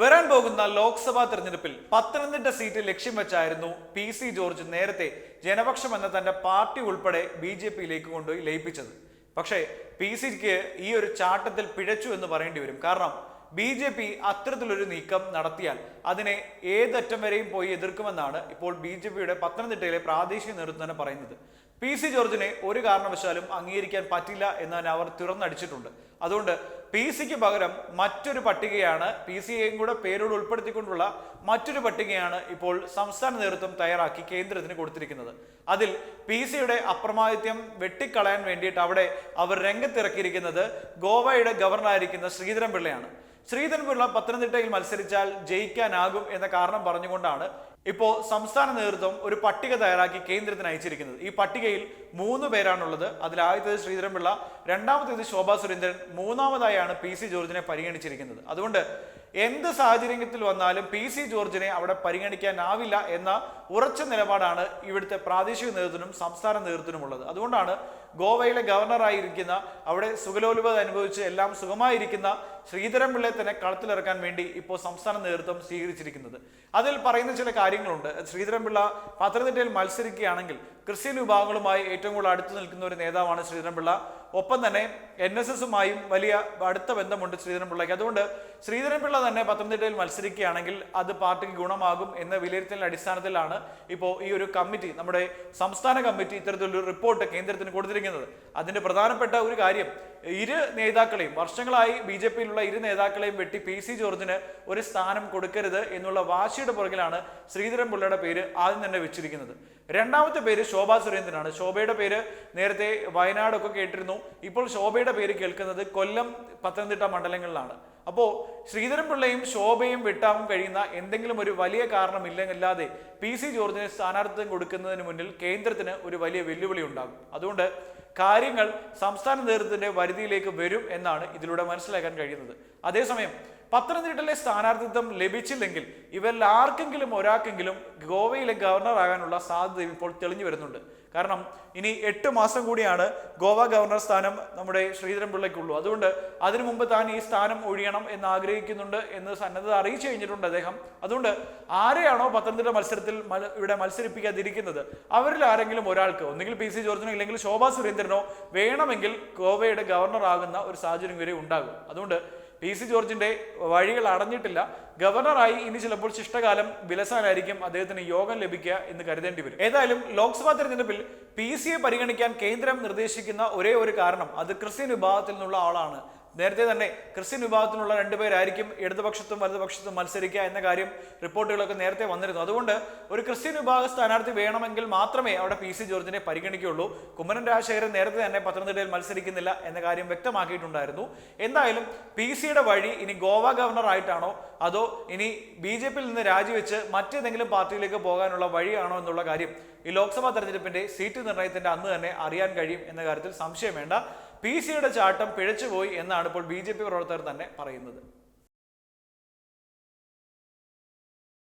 വരാൻ പോകുന്ന ലോക്സഭാ തെരഞ്ഞെടുപ്പിൽ പത്തനംതിട്ട സീറ്റ് ലക്ഷ്യം വെച്ചായിരുന്നു പി സി ജോർജ് നേരത്തെ ജനപക്ഷം എന്ന തന്റെ പാർട്ടി ഉൾപ്പെടെ ബി ജെ പിയിലേക്ക് കൊണ്ടുപോയി ലയിപ്പിച്ചത്. പക്ഷേ പി സിക്ക് ഈ ഒരു ചാട്ടത്തിൽ പിഴച്ചു എന്ന് പറയേണ്ടി വരും. കാരണം ബി ജെ പി അത്തരത്തിലൊരു നീക്കം നടത്തിയാൽ അതിനെ ഏതറ്റം വരെയും പോയി എതിർക്കുമെന്നാണ് ഇപ്പോൾ ബി ജെ പിയുടെ പത്തനംതിട്ടയിലെ പ്രാദേശിക നേതൃത്വം തന്നെ പറയുന്നത്. പി സി ജോർജിനെ ഒരു കാരണവശാലും അംഗീകരിക്കാൻ പറ്റില്ല എന്ന് തന്നെ അവർ തുറന്നടിച്ചിട്ടുണ്ട്. അതുകൊണ്ട് പി സിക്ക് പകരം മറ്റൊരു പട്ടികയാണ് പി സിയെയും കൂടെ പേരോട് ഉൾപ്പെടുത്തിക്കൊണ്ടുള്ള മറ്റൊരു പട്ടികയാണ് ഇപ്പോൾ സംസ്ഥാന നേതൃത്വം തയ്യാറാക്കി കേന്ദ്രത്തിന് കൊടുത്തിരിക്കുന്നത്. അതിൽ പി സിയുടെ അപ്രമാദിത്യം വെട്ടിക്കളയാൻ വേണ്ടിയിട്ട് അവിടെ അവർ രംഗത്തിറക്കിയിരിക്കുന്നത് ഗോവയുടെ ഗവർണറായിരിക്കുന്ന ശ്രീധരൻ പിള്ളയാണ് ശ്രീധരൻ പിള്ള പത്തനംതിട്ടയിൽ മത്സരിച്ചാൽ ജയിക്കാനാകും എന്ന കാരണം പറഞ്ഞുകൊണ്ടാണ് ഇപ്പോ സംസ്ഥാന നേതൃത്വം ഒരു പട്ടിക തയ്യാറാക്കി കേന്ദ്രത്തിന് അയച്ചിരിക്കുന്നത്. ഈ പട്ടികയിൽ മൂന്ന് പേരാണുള്ളത്. അതിൽ ആദ്യത്തേത് ശ്രീധരൻപിള്ള രണ്ടാമത്തേത് ശോഭാ സുരേന്ദ്രൻ മൂന്നാമതായാണ് പി സി ജോർജിനെ പരിഗണിച്ചിരിക്കുന്നത്. അതുകൊണ്ട് എന്ത് സാഹചര്യത്തിൽ വന്നാലും പി സി ജോർജിനെ അവിടെ പരിഗണിക്കാനാവില്ല എന്ന ഉറച്ച നിലപാടാണ് ഇവിടുത്തെ പ്രാദേശിക നേതൃത്വത്തിനും സംസ്ഥാന നേതൃത്വത്തിനുമുള്ളത് അതുകൊണ്ടാണ് ഗോവയിലെ ഗവർണറായിരിക്കുന്ന അവിടെ സുഖലോലുപത അനുഭവിച്ച് എല്ലാം സുഖമായിരിക്കുന്ന ശ്രീധരൻപിള്ളയെ തന്നെ കളത്തിലിറക്കാൻ വേണ്ടി ഇപ്പോൾ സംസ്ഥാന നേതൃത്വം സ്വീകരിച്ചിരിക്കുന്നത്. അതിൽ പറയുന്ന ചില കാര്യങ്ങളുണ്ട്. ശ്രീധരൻപിള്ള പത്തനംതിട്ടയിൽ മത്സരിക്കുകയാണെങ്കിൽ ക്രിസ്ത്യൻ വിഭാഗങ്ങളുമായി ഏറ്റവും കൂടുതൽ അടുത്ത് നിൽക്കുന്ന ഒരു നേതാവാണ് ശ്രീധരൻപിള്ള. ഒപ്പം തന്നെ എൻ എസ് എസുമായും വലിയ അടുത്ത ബന്ധമുണ്ട് ശ്രീധരൻപിള്ളയ്ക്ക്. അതുകൊണ്ട് ശ്രീധരൻപിള്ള തന്നെ പത്തനംതിട്ടയിൽ മത്സരിക്കുകയാണെങ്കിൽ അത് പാർട്ടിക്ക് ഗുണമാകും എന്ന വിലയിരുത്തലിന്റെ അടിസ്ഥാനത്തിലാണ് ഇപ്പോൾ ഈ ഒരു കമ്മിറ്റി നമ്മുടെ സംസ്ഥാന കമ്മിറ്റി ഇത്തരത്തിലൊരു റിപ്പോർട്ട് കേന്ദ്രത്തിന് കൊടുത്തിരിക്കുന്നത്. അതിന്റെ പ്രധാനപ്പെട്ട ഒരു കാര്യം ഇരു നേതാക്കളെയും വർഷങ്ങളായി ബി ജെ പിയിലുള്ള ഇരു നേതാക്കളെയും വെട്ടി പി സി ജോർജിന് ഒരു സ്ഥാനം കൊടുക്കരുത് എന്നുള്ള വാശിയുടെ പുറകിലാണ് ശ്രീധരൻ പിള്ളയുടെ പേര് ആദ്യം തന്നെ വെച്ചിരിക്കുന്നത്. രണ്ടാമത്തെ പേര് ശോഭാ സുരേന്ദ്രനാണ്. ശോഭയുടെ പേര് നേരത്തെ വയനാടൊക്കെ കേട്ടിരുന്നു. ഇപ്പോൾ ശോഭയുടെ പേര് കേൾക്കുന്നത് കൊല്ലം പത്തനംതിട്ട മണ്ഡലങ്ങളിലാണ്. അപ്പോൾ ശ്രീധരൻപിള്ളയും ശോഭയും വെട്ടാവും കഴിയുന്ന എന്തെങ്കിലും ഒരു വലിയ കാരണമില്ലെന്നല്ലാതെ പി സി ജോർജിന് സ്ഥാനാർത്ഥിത്വം കൊടുക്കുന്നതിന് മുന്നിൽ കേന്ദ്രത്തിന് ഒരു വലിയ വെല്ലുവിളി ഉണ്ടാകും. അതുകൊണ്ട് കാര്യങ്ങൾ സംസ്ഥാന നേതൃത്വത്തിന്റെ വരുതിയിലേക്ക് വരും എന്നാണ് ഇതിലൂടെ മനസ്സിലാക്കാൻ കഴിയുന്നത്. അതേസമയം പത്തനംതിട്ടയിലെ സ്ഥാനാർത്ഥിത്വം ലഭിച്ചില്ലെങ്കിൽ ഇവരിൽ ആർക്കെങ്കിലും ഒരാൾക്കെങ്കിലും ഗോവയിലെ ഗവർണർ ആകാനുള്ള സാധ്യത ഇപ്പോൾ തെളിഞ്ഞു വരുന്നുണ്ട്. കാരണം ഇനി എട്ട് മാസം കൂടിയാണ് ഗോവ ഗവർണർ സ്ഥാനം നമ്മുടെ ശ്രീധരൻപിള്ളയ്ക്കുള്ളൂ. അതുകൊണ്ട് അതിനു മുമ്പ് താൻ ഈ സ്ഥാനം ഒഴിയണം എന്ന് ആഗ്രഹിക്കുന്നുണ്ട് എന്ന് സന്നദ്ധത അറിയിച്ചു കഴിഞ്ഞിട്ടുണ്ട് അദ്ദേഹം. അതുകൊണ്ട് ആരെയാണോ പത്തനംതിട്ട മത്സരത്തിൽ ഇവിടെ മത്സരിപ്പിക്കാതിരിക്കുന്നത്? അവരിൽ ആരെങ്കിലും ഒരാൾക്ക് ഒന്നുകിൽ പി സി ജോർജിനോ ഇല്ലെങ്കിൽ ശോഭാ സുരേന്ദ്രനോ വേണമെങ്കിൽ ഗോവയുടെ ഗവർണർ ആകുന്ന ഒരു സാഹചര്യം വരെ ഉണ്ടാകും. അതുകൊണ്ട് പി സി ജോർജിന്റെ വഴികൾ അടഞ്ഞിട്ടില്ല. ഗവർണറായി ഇനി ചിലപ്പോൾ ശിഷ്ടകാലം വിലസാനായിരിക്കും അദ്ദേഹത്തിന് യോഗം ലഭിക്കുക എന്ന് കരുതേണ്ടി വരും. ഏതായാലും ലോക്സഭാ തെരഞ്ഞെടുപ്പിൽ പി സിയെ പരിഗണിക്കാൻ കേന്ദ്രം നിർദ്ദേശിക്കുന്ന ഒരേ ഒരു കാരണം അത് ക്രിസ്ത്യൻ വിഭാഗത്തിൽ നിന്നുള്ള ആളാണ്. നേരത്തെ തന്നെ ക്രിസ്ത്യൻ വിഭാഗത്തിലുള്ള രണ്ടുപേരായിരിക്കും ഇടതുപക്ഷത്തും വലതുപക്ഷത്തും മത്സരിക്കുക എന്ന കാര്യം റിപ്പോർട്ടുകളൊക്കെ നേരത്തെ വന്നിരുന്നു. അതുകൊണ്ട് ഒരു ക്രിസ്ത്യൻ വിഭാഗ സ്ഥാനാർത്ഥി വേണമെങ്കിൽ മാത്രമേ അവിടെ പി സി ജോർജിനെ പരിഗണിക്കുകയുള്ളൂ. കുമ്മനം രാജശേഖരൻ നേരത്തെ തന്നെ പത്തനംതിട്ടയിൽ മത്സരിക്കുന്നില്ല എന്ന കാര്യം വ്യക്തമാക്കിയിട്ടുണ്ടായിരുന്നു. എന്തായാലും പി സിയുടെ വഴി ഇനി ഗോവ ഗവർണർ ആയിട്ടാണോ അതോ ഇനി ബി ജെ പിയിൽ നിന്ന് രാജിവെച്ച് മറ്റേതെങ്കിലും പാർട്ടിയിലേക്ക് പോകാനുള്ള വഴിയാണോ എന്നുള്ള കാര്യം ഈ ലോക്സഭാ തെരഞ്ഞെടുപ്പിന്റെ സീറ്റ് നിർണയത്തിന്റെ അന്ന് തന്നെ അറിയാൻ കഴിയും എന്ന കാര്യത്തിൽ സംശയം വേണ്ട. പി സിയുടെ ചാട്ടം പിഴച്ചുപോയി എന്നാണ് ഇപ്പോൾ ബി ജെ പി പ്രവർത്തകർ തന്നെ പറയുന്നത്.